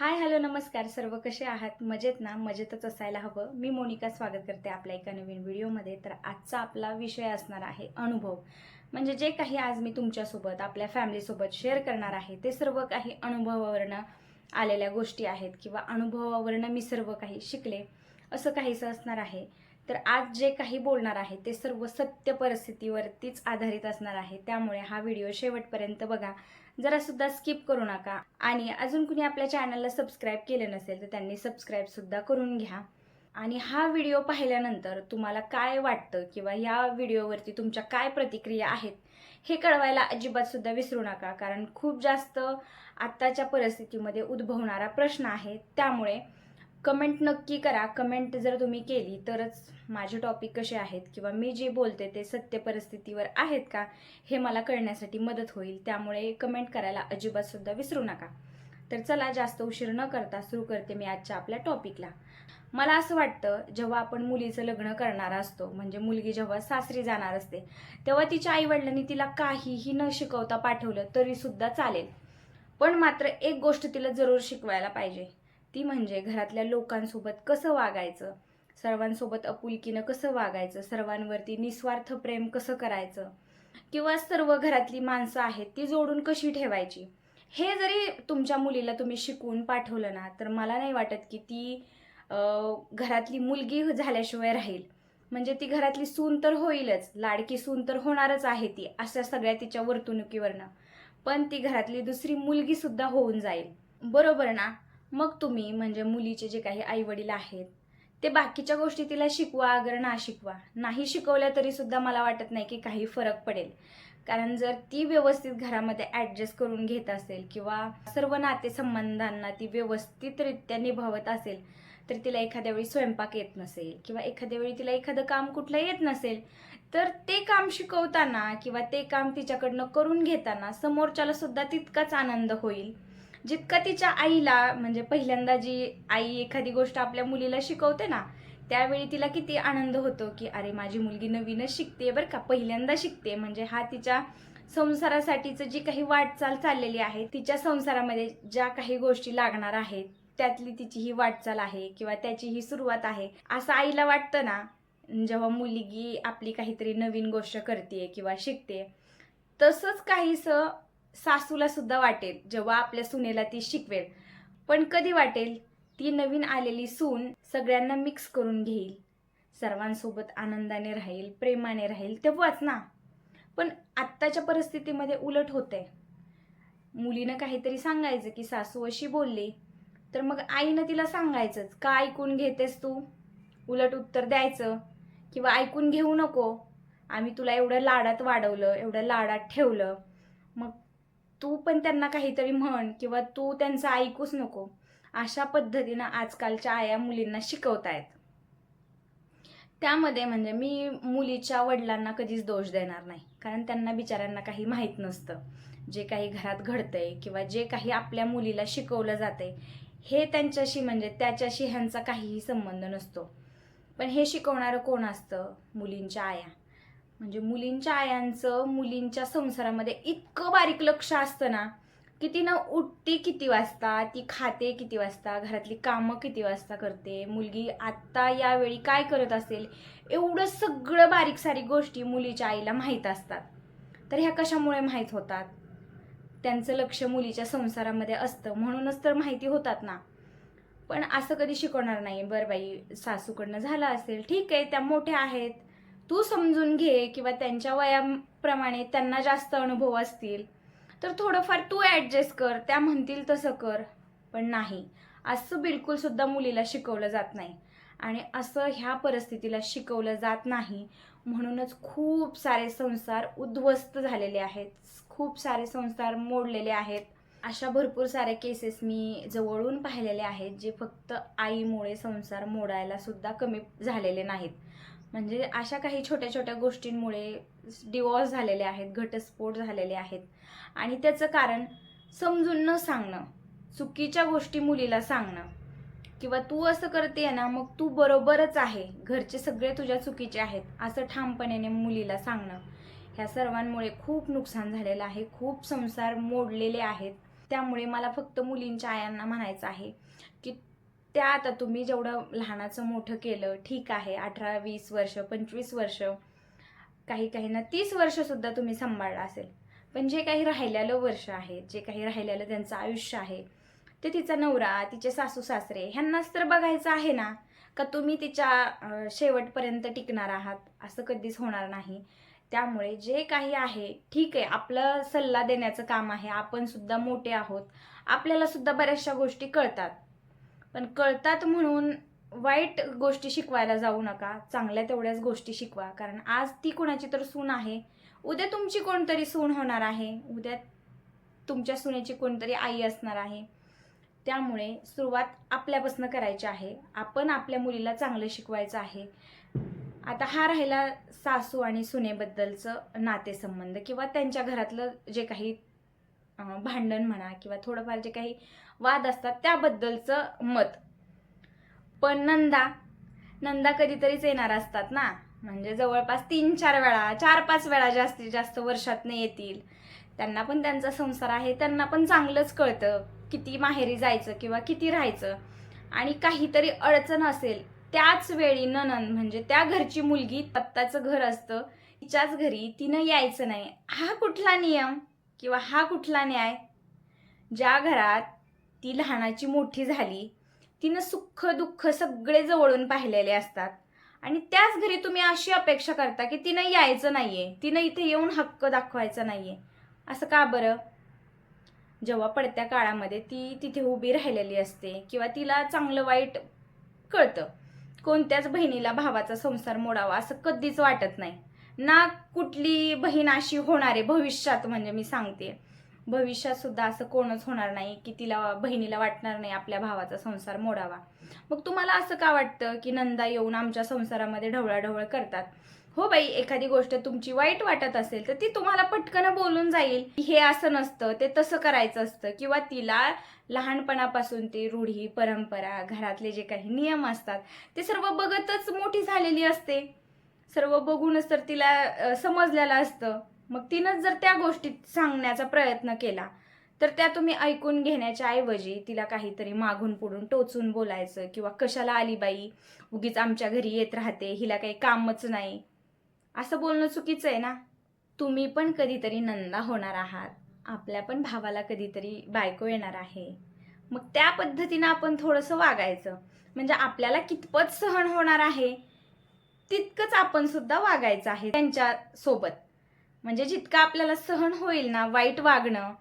Hi hello नमस्कार. सर्व कसे आहात? मजेत ना? मजेतच असायला हवं. मी मोनिका स्वागत करते आपल्या एका नवीन व्हिडिओमध्ये. तर आजचा आपला विषय असणार आहे अनुभव. म्हणजे जे काही आज मी तुमच्यासोबत आपल्या फॅमिलीसोबत शेअर करणार आहे ते सर्व काही अनुभवावरनं आलेल्या गोष्टी आहेत किंवा अनुभवावरनं मी सर्व काही शिकले असं काहीसं असणार आहे. तर आज जे काही बोलणार आहे ते सर्व सत्य परिस्थितीवरतीच आधारित असणार आहे. त्यामुळे हा व्हिडिओ शेवटपर्यंत बघा. जरा सुद्धा स्किप करू नका. आणि अजून कुणी आपल्या चॅनलला सबस्क्राईब केलं नसेल तर त्यांनी सबस्क्राईब सुद्धा करून घ्या. आणि हा व्हिडिओ पाहिल्यानंतर तुम्हाला काय वाटतं किंवा या व्हिडिओवरती तुमच्या काय प्रतिक्रिया आहेत हे कळवायला अजिबात सुद्धा विसरू नका. कारण खूप जास्त आत्ताच्या परिस्थितीमध्ये उद्भवणारा प्रश्न आहे. त्यामुळे कमेंट नक्की करा. कमेंट जर तुम्ही केली तरच माझे टॉपिक कसे आहेत किंवा मी जे बोलते ते सत्य परिस्थितीवर आहेत का हे मला कळण्यासाठी मदत होईल. त्यामुळे कमेंट करायला अजिबातसुद्धा विसरू नका. तर चला जास्त उशीर न करता सुरू करते मी आजच्या आपल्या टॉपिकला मला असं वाटतं जेव्हा आपण मुलीचं लग्न करणार असतो म्हणजे मुलगी जेव्हा सासरी जाणार असते तेव्हा तिच्या आईवडिलांनी तिला काहीही न शिकवता पाठवलं तरीसुद्धा चालेल. पण मात्र एक गोष्ट तिला जरूर शिकवायला पाहिजे. ती म्हणजे घरातल्या लोकांसोबत कसं वागायचं? सर्वांसोबत अपुलकीनं कसं वागायचं? सर्वांवरती निस्वार्थ प्रेम कसं करायचं? किंवा सर्व घरातली माणसं आहेत ती जोडून कशी ठेवायची? हे जरी तुमच्या मुलीला तुम्ही शिकवून पाठवलं ना तर मला नाही वाटत की ती घरातली मुलगी झाल्याशिवाय राहील. म्हणजे ती घरातली सून तर होईलच लाडकी सून तर होणारच आहे ती अशा सगळ्या तिच्या वर्तणुकीवरनं. पण ती घरातली दुसरी मुलगीसुद्धा होऊन जाईल. बरोबर ना? मग तुम्ही म्हणजे मुलीचे जे काही आई वडील आहेत ते बाकीच्या गोष्टी तिला शिकवा अगर ना शिकवा. नाही शिकवल्या तरी सुद्धा मला वाटत नाही की काही फरक पडेल. कारण जर ती व्यवस्थित घरामध्ये ॲडजस्ट करून घेत असेल किंवा सर्व नातेसंबंधांना ती व्यवस्थितरित्या निभावत असेल तर तिला एखाद्या वेळी स्वयंपाक येत नसेल किंवा एखाद्या वेळी तिला एखादं काम कुठलं येत नसेल तर ते काम शिकवताना किंवा ते काम तिच्याकडनं करून घेताना समोरच्याला सुद्धा तितकाच आनंद होईल. जितका तिच्या आईला म्हणजे पहिल्यांदा जी आई एखादी गोष्ट आपल्या मुलीला शिकवते ना त्यावेळी तिला किती आनंद होतो की अरे माझी मुलगी नवीनच शिकते बरं का पहिल्यांदा शिकते म्हणजे हा तिच्या संसारासाठीचं जी काही वाटचाल चाललेली आहे तिच्या संसारामध्ये ज्या काही गोष्टी लागणार आहेत त्यातली तिची ही वाटचाल आहे किंवा त्याची ही सुरुवात आहे. असं आईला वाटतं ना जेव्हा मुलगी आपली काहीतरी नवीन गोष्ट करते किंवा शिकते तसंच काहीसं सासूला सुद्धा वाटेल जेव्हा आपल्या सुनेला ती शिकवेल. पण कधी वाटेल? ती नवीन आलेली सून सगळ्यांना मिक्स करून घेईल. सर्वांसोबत आनंदाने राहील प्रेमाने राहील तेव्हाच ना? पण आत्ताच्या परिस्थितीमध्ये उलट होतंय. मुलीनं काहीतरी सांगायचं की सासू अशी बोलली तर मग आईनं तिला सांगायचंच का ऐकून घेतेस तू? उलट उत्तर द्यायचं किंवा ऐकून घेऊ नको. आम्ही तुला एवढं लाडात वाढवलं एवढं लाडात ठेवलं तू पण त्यांना काहीतरी म्हण किंवा तू त्यांचं ऐकूच नको. अशा पद्धतीनं आजकालच्या आया मुलींना शिकवतायत. त्यामध्ये म्हणजे मी मुलीच्या वडिलांना कधीच दोष देणार नाही. कारण त्यांना बिचाऱ्यांना काही माहीत नसतं. जे काही घरात घडतंय किंवा जे काही आपल्या मुलीला शिकवलं जाते हे त्यांच्याशी म्हणजे त्याच्याशी ह्यांचा काहीही संबंध नसतो. पण हे शिकवणारं कोण असतं? मुलींच्या आया. म्हणजे मुलींच्या आयांचं मुलींच्या संसारामध्ये इतकं बारीक लक्ष असतं ना की ती ना उठते किती वाजता ती खाते किती वाजता घरातली कामं किती वाजता करते मुलगी आत्ता यावेळी काय करत असेल एवढं सगळं बारीक सारीक गोष्टी मुलीच्या आईला माहीत असतात. तर ह्या कशामुळे माहीत होतात? त्यांचं लक्ष मुलीच्या संसारामध्ये असतं म्हणूनच तर माहिती होतात ना. पण असं कधी शिकवणार नाही. बरं बाई सासूकडनं झालं असेल ठीक आहे त्या मोठ्या आहेत. तू समजून घे किंवा त्यांच्या वयाप्रमाणे त्यांना जास्त अनुभव असतील तर थोडंफार तू ॲडजस्ट कर त्या म्हणतील तसं कर. पण नाही असं बिलकुल सुद्धा मुलीला शिकवलं जात नाही. आणि असं ह्या परिस्थितीला शिकवलं जात नाही म्हणूनच खूप सारे संसार उद्ध्वस्त झालेले आहेत. खूप सारे संसार मोडलेले आहेत. अशा भरपूर सारे केसेस मी जवळून पाहिलेले आहेत जे फक्त आईमुळे संसार मोडायला सुद्धा कमी झालेले नाहीत. म्हणजे अशा काही छोट्या छोट्या गोष्टींमुळे डिवॉर्स झालेले आहेत घटस्फोट झालेले आहेत. आणि त्याचं कारण समजून न सांगणं चुकीच्या गोष्टी मुलीला सांगणं. किंवा तू असं करते ना मग तू बरोबरच आहे. घरचे सगळे तुझ्या चुकीचे आहेत असं ठामपणे मुलीला सांगणं. ह्या सर्वांमुळे खूप नुकसान झालेलं आहे खूप संसार मोडलेले आहेत. त्यामुळे मला फक्त मुलींच्या आयांना म्हणायचं आहे की त्या आता तुम्ही जेवढं लहानाचं मोठं केलं ठीक आहे अठरा वीस वर्ष पंचवीस वर्ष काही काही ना तीस वर्षसुद्धा तुम्ही सांभाळलं असेल. पण जे काही राहिलेलं वर्ष आहे जे काही राहिलेलं त्यांचं आयुष्य आहे ते तिचा नवरा तिचे सासू सासरे ह्यांनाच तर बघायचं आहे ना का तुम्ही तिच्या शेवटपर्यंत टिकणार आहात असं कधीच होणार नाही. त्यामुळे जे काही आहे ठीक आहे आपलं सल्ला देण्याचं काम आहे आपण सुद्धा मोठे आहोत आपल्याला सुद्धा बऱ्याचशा गोष्टी कळतात. पण कळतात म्हणून वाईट गोष्टी शिकवायला जाऊ नका. चांगल्या तेवढ्याच गोष्टी शिकवा. कारण आज ती कोणाची तर सून आहे. उद्या तुमची कोणतरी सून होणार आहे. उद्या तुमच्या सुनेची कोणतरी आई असणार आहे. त्यामुळे सुरुवात आपल्यापासून करायची आहे. आपण आपल्या मुलीला चांगलं शिकवायचं आहे. आता हा राहिला सासू आणि सुनेबद्दलचं नातेसंबंध किंवा त्यांच्या घरातलं जे काही भांडण म्हणा किंवा थोडंफार जे काही वाद असतात त्याबद्दलचं मत. पण नंदा नंदा कधीतरीच येणार असतात ना? म्हणजे जवळपास तीन चार वेळा चार पाच वेळा जास्तीत जास्त वर्षातनं येतील. त्यांना पण त्यांचा संसार आहे त्यांना पण चांगलंच कळतं किती माहेरी जायचं किंवा किती राहायचं. आणि काहीतरी अडचण असेल त्याच वेळी ननन म्हणजे त्या घरची मुलगी पत्ताचं घर असतं तिच्याच घरी तिनं यायचं नाही. हा कुठला नियम किंवा हा कुठला न्याय? ज्या घरात ती लहानाची मोठी झाली तिनं सुख दुःख सगळे जवळून पाहिलेले असतात. आणि त्याच घरी तुम्ही अशी अपेक्षा करता की तिनं यायचं नाहीये तिनं इथे येऊन हक्क दाखवायचा नाहीये. असं का बरं? जेव्हा पडत्या काळामध्ये ती तिथे उभी राहिलेली असते किंवा तिला चांगलं वाईट कळतं कोणत्याच बहिणीला भावाचा संसार मोडावा असं कधीच वाटत नाही. ना कुठली बहीण अशी होणार आहे भविष्यात म्हणजे मी सांगते. भविष्यात सुद्धा असं कोणच होणार नाही की तिला बहिणीला वाटणार नाही आपल्या भावाचा संसार मोडावा. मग तुम्हाला असं का वाटतं की नंदा येऊन आमच्या संसारामध्ये ढवळाढवळ करतात? हो बाई एखादी गोष्ट तुमची वाईट वाटत असेल तर ती तुम्हाला पटकन बोलून जाईल की हे असं नसतं ते तसं करायचं असतं किंवा तिला लहानपणापासून ते रूढी परंपरा घरातले जे काही नियम असतात ते सर्व बघतच मोठी झालेली असते. सर्व बघूनच तर तिला समजलेलं असतं. मग तिनंच जर त्या गोष्टीत सांगण्याचा प्रयत्न केला तर त्या तुम्ही ऐकून घेण्याच्या ऐवजी तिला काहीतरी मागून पुढून टोचून बोलायचं किंवा कशाला आली बाई उगीच आमच्या घरी येत राहते हिला काही कामच नाही. असं बोलणं चुकीचं आहे ना? तुम्ही पण कधीतरी नंदा होणार आहात. आपल्या पण भावाला कधीतरी बायको येणार आहे. मग त्या पद्धतीनं आपण थोडंसं वागायचं. म्हणजे आपल्याला कितपत सहन होणार आहे तितकंच आपण सुद्धा वागायचं आहे त्यांच्यासोबत म्हणजे जितकं आपल्याला सहन होईल ना वाईट वागणं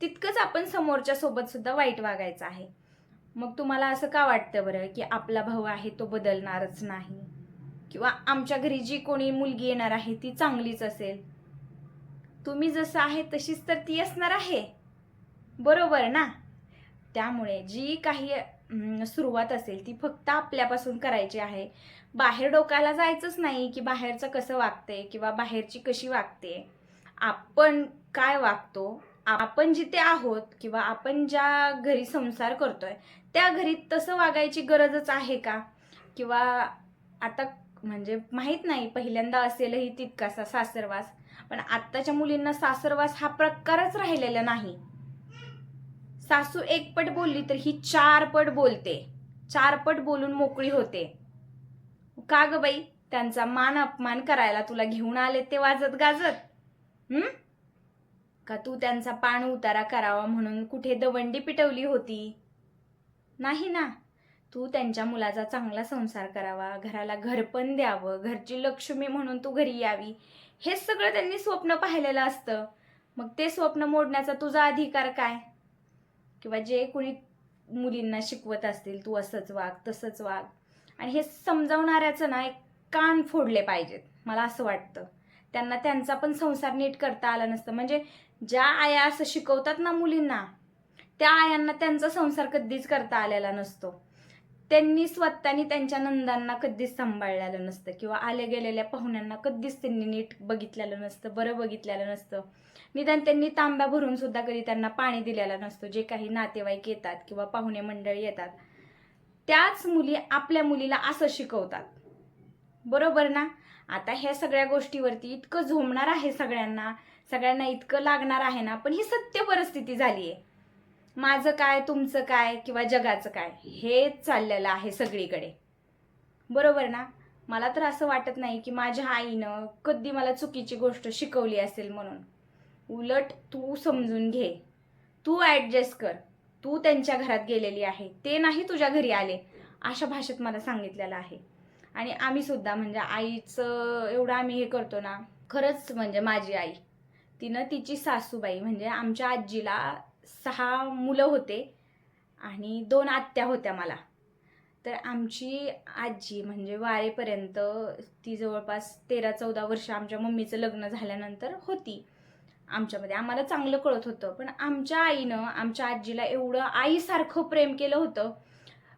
तितकंच आपण समोरच्या सोबत सुद्धा वाईट वागायचं आहे. मग तुम्हाला असं का वाटतं बरं की आपला भाऊ आहे तो बदलणारच नाही? किंवा आमच्या घरी जी कोणी मुलगी येणार आहे ती चांगलीच असेल? तुम्ही जसं आहे तशीच तर ती असणार आहे. बरोबर ना? त्यामुळे जी काही सुरुवात असेल ती फक्त आपल्यापासून करायची आहे. बाहेर डोकायला जायचंच नाही की बाहेरचं कसं वागते किंवा बाहेरची कशी वागते. आपण काय वागतो आपण जिथे आहोत किंवा आपण ज्या घरी संसार करतोय त्या घरी तसं वागायची गरजच आहे का? किंवा आता म्हणजे माहीत नाही पहिल्यांदा असेलही तितकासा सासरवास पण आत्ताच्या मुलींना सासरवास हा प्रकारच राहिलेला नाही. सासू एक पट बोलली तर ही चार पट बोलते. चार पट बोलून मोकळी होते. का ग बाई? त्यांचा मान अपमान करायला तुला घेऊन आले ते वाजत गाजत? हम्म का तू त्यांचा पाण उतारा करावा म्हणून कुठे दवंडी पिटवली होती? नाही ना. तू त्यांच्या मुलाचा चांगला संसार करावा घराला घरपण द्यावं घरची लक्ष्मी म्हणून तू घरी यावी. हे सगळं त्यांनी स्वप्न पाहिलेलं असतं. मग ते स्वप्न मोडण्याचा तुझा अधिकार काय? किंवा जे कोणी मुलींना शिकवत असतील तू असंच वाग तसंच वाग. आणि हे समजावणाऱ्याचं ना एक कान फोडले पाहिजेत मला असं वाटतं. त्यांना त्यांचा पण संसार नीट करता आला नसतं. म्हणजे ज्या आया असं शिकवतात ना मुलींना त्या आयांना त्यांचा संसार कधीच करता आलेला नसतो. त्यांनी स्वतःनी त्यांच्या नंदांना कधीच सांभाळलेलं नसतं किंवा आल्या गेलेल्या पाहुण्यांना कधीच त्यांनी नीट बघितलेलं नसतं बरं बघितलेलं नसतं. निदान त्यांनी तांब्या भरून सुद्धा कधी त्यांना पाणी दिलेलं नसतं जे काही नातेवाईक येतात किंवा पाहुणे मंडळी येतात. त्याच मुली आपल्या मुलीला असं शिकवतात. बरोबर ना? आता ह्या सगळ्या गोष्टीवरती इतकं झोमणार आहे सगळ्यांना सगळ्यांना इतकं लागणार आहे ना पण ही सत्य परिस्थिती झाली आहे माझं काय तुमचं काय किंवा जगाचं काय हेच चाललेलं आहे सगळीकडे. बरोबर ना? मला तर असं वाटत नाही की माझ्या आईनं कधी मला चुकीची गोष्ट शिकवली असेल म्हणून. उलट तू समजून घे. तू ॲडजस्ट कर. तू त्यांच्या घरात गेलेली आहे. ते नाही तुझ्या घरी आले अशा भाषेत मला सांगितलेलं आहे. आणि आम्ही सुद्धा म्हणजे आईचं एवढं आम्ही हे करतो ना खरंच म्हणजे माझी आई. तिनं तिची सासूबाई म्हणजे आमच्या आजीला सहा मुलं होते आणि दोन आत्या होत्या मला. तर आमची आजी म्हणजे वारेपर्यंत ती जवळपास तेरा चौदा वर्ष आमच्या मम्मीचं लग्न झाल्यानंतर होती. आमच्यामध्ये आम्हाला चांगलं कळत होतं पण आमच्या आईनं आमच्या आजीला एवढं आईसारखं प्रेम केलं होतं.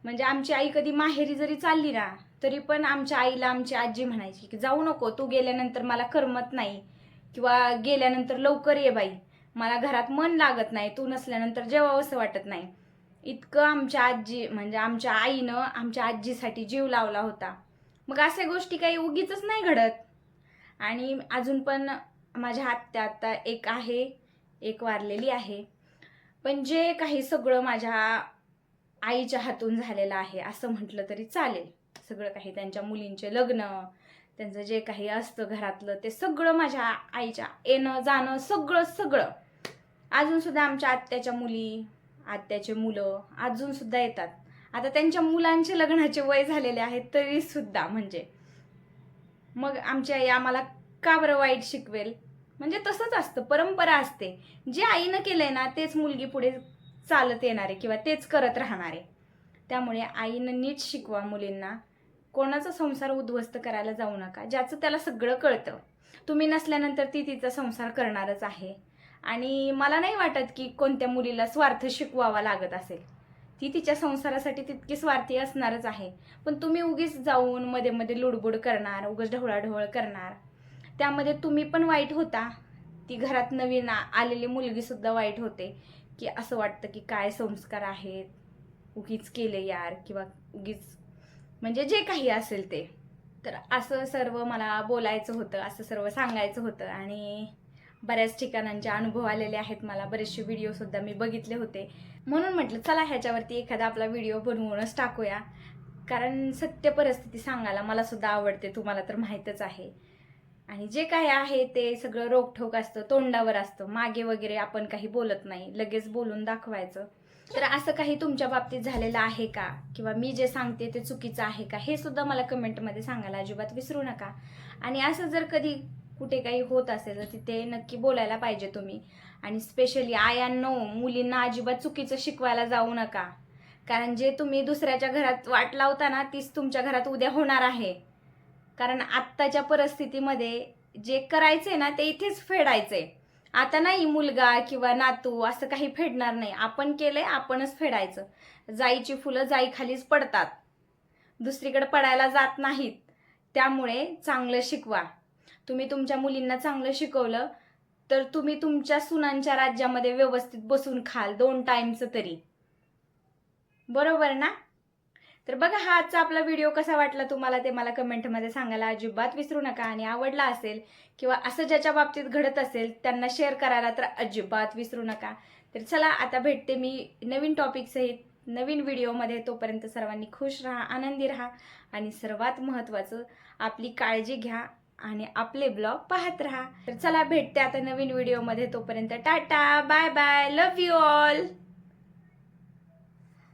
म्हणजे आमची आई कधी माहेरी जरी चालली ना तरी पण आमच्या आईला आमची आजी म्हणायची की जाऊ नको तू गेल्यानंतर मला करमत नाही किंवा गेल्यानंतर लवकर ये बाई. मला घरात मन लागत नाही तू नसल्यानंतर जेवावंसं वाटत नाही. इतकं आमच्या आजी म्हणजे आमच्या आईनं आमच्या आजीसाठी जीव लावला होता. मग अशा गोष्टी काही उगीच नाही घडत. आणि अजून पण माझ्या आत्या आता एक आहे एक वारलेली आहे. पण जे काही सगळं माझ्या आईच्या हातून झालेलं आहे असं म्हटलं तरी चालेल. सगळं काही त्यांच्या मुलींचे लग्न त्यांचं जे काही असतं घरातलं ते सगळं माझ्या आईच्या येणं जाणं सगळं सगळं. अजून सुद्धा आमच्या आत्याच्या मुली आत्याचे मुलं अजून सुद्धा येतात. आता त्यांच्या मुलांचे लग्नाचे वय झालेले आहेत तरी सुद्धा म्हणजे. मग आमची आई आम्हाला का बरं वाईट शिकवेल? म्हणजे तसंच असतं परंपरा असते. जे आईनं केलंय ना तेच मुलगी पुढे चालत येणारे किंवा तेच करत राहणारे. त्यामुळे आईनं नीट शिकवा मुलींना. कोणाचा संसार उद्ध्वस्त करायला जाऊ नका ज्याचं त्याला सगळं कळतं. तुम्ही नसल्यानंतर ती तिचा संसार करणारच आहे. आणि मला नाही वाटत की कोणत्या मुलीला स्वार्थ शिकवावा लागत असेल. ती तिच्या संसारासाठी तितकी स्वार्थी असणारच आहे. पण तुम्ही उगीच जाऊन मध्ये मध्ये लुडबुड करणार उगीच ढवळाढवळ करणार. त्यामध्ये तुम्ही पण वाईट होता. ती घरात नवीन आलेली मुलगीसुद्धा वाईट होते. की असं वाटतं की काय संस्कार आहेत? उगीच केले यार किंवा उगीच म्हणजे जे काही असेल ते. तर असं सर्व मला बोलायचं होतं असं सर्व सांगायचं होतं आणि बऱ्याच ठिकाणांचे अनुभव आलेले आहेत मला. बरेचसे व्हिडिओसुद्धा मी बघितले होते. म्हणून म्हटलं चला ह्याच्यावरती एखादा आपला व्हिडिओ बनवूनच टाकूया. कारण सत्य परिस्थिती सांगायला मला सुद्धा आवडते तुम्हाला तर माहीतच आहे. आणि जे काही आहे ते सगळं रोखठोक असतं तोंडावर असतं. मागे वगैरे आपण काही बोलत नाही लगेच बोलून दाखवायचं. तर असं काही तुमच्या बाबतीत झालेलं आहे का? किंवा मी जे सांगते ते चुकीचं आहे का? हे सुद्धा मला कमेंटमध्ये सांगायला अजिबात विसरू नका. आणि असं जर कधी कुठे काही होत असेल तर तिथे नक्की बोलायला पाहिजे तुम्ही. आणि स्पेशली आयांनो मुलींना अजिबात चुकीचं शिकवायला जाऊ नका. कारण जे तुम्ही दुसऱ्याच्या घरात वाट लावता ना तीच तुमच्या घरात उद्या होणार आहे. कारण आत्ताच्या परिस्थितीमध्ये जे करायचंय ना ते इथेच फेडायचंय. आता नाही मुलगा किंवा नातू असं काही फेडणार नाही. आपण केलंय आपणच फेडायचं. जाईची फुलं जाई खालीच पडतात. दुसरीकडे पडायला जात नाहीत. त्यामुळे चांगलं शिकवा. तुम्ही तुमच्या मुलींना चांगलं शिकवलं तर तुम्ही तुमच्या सुनांच्या राज्यामध्ये व्यवस्थित बसून खाल दोन टाइमचं तरी. बरोबर ना? तर बघा हा आजचा आपला व्हिडिओ कसा वाटला तुम्हाला ते मला कमेंटमध्ये सांगायला अजिबात विसरू नका. आणि आवडला असेल किंवा असं ज्याच्या बाबतीत घडत असेल त्यांना शेअर करायला तर अजिबात विसरू नका. तर चला आता भेटते मी नवीन टॉपिकसहित नवीन व्हिडिओमध्ये तोपर्यंत सर्वांनी खुश राहा आनंदी राहा आणि सर्वात महत्त्वाचं आपली काळजी घ्या आणि आपले ब्लॉग पाहत राहा. तर चला भेटते आता नवीन व्हिडिओमध्ये तोपर्यंत tata bye bye love you all